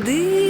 Куди?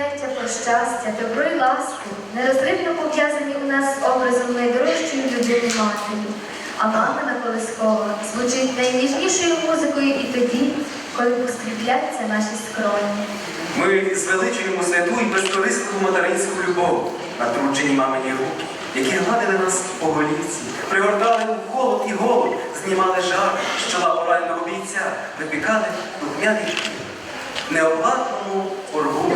поняття про щастя, добро і ласку нерозривно пов'язані у нас з образом найдорожчої людини матері, а мамина колискова звучить найніжнішою музикою і тоді, коли поскріпляться наші скроні. Ми звеличуємо святу і безкорисливу материнську любов, натручені мамині руки, які гладили нас по голівці, пригортали у холод і голод, знімали жар, що чола бійця, випікали духмяні. Неоплатному оргу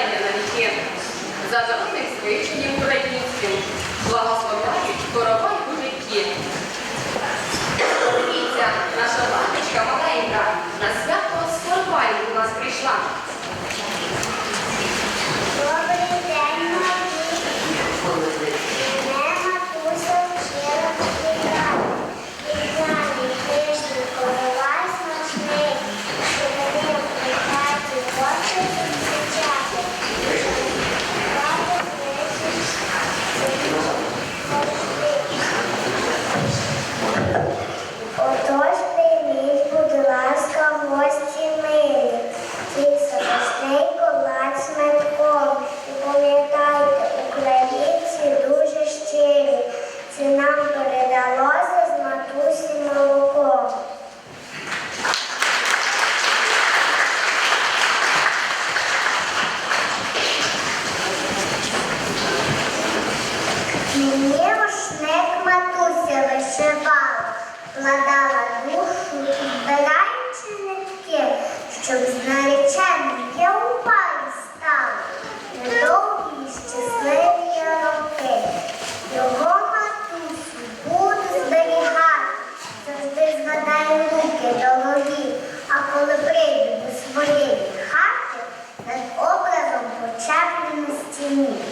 благословення на вічні, за народних своїх українським, благословляють корова. Вкладала душу, збираючи нитки, щоб з нареченим я у парі стала. Недовгі й щасливі роки. Його матусю буду зберігати, завжди згадаю руки дорогі, а коли прийду до своєї хати, над образом почеплю на стіні.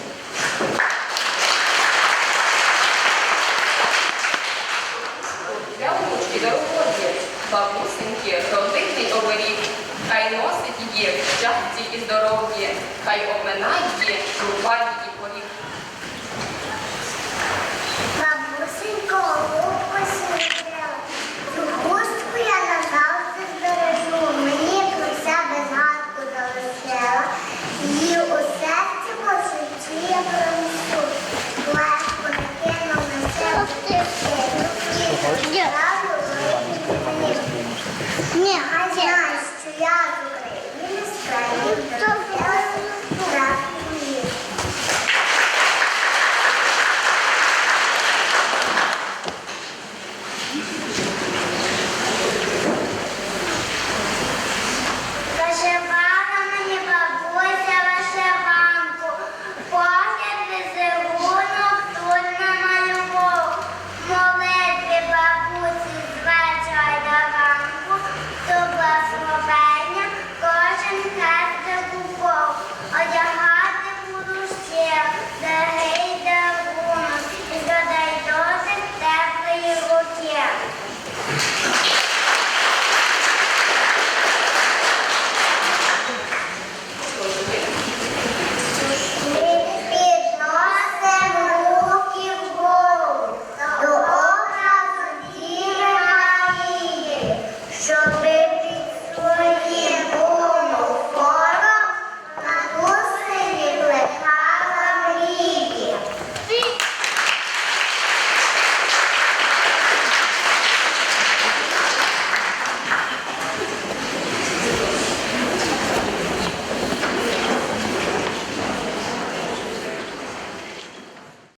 Здоров'ї, хай оминає її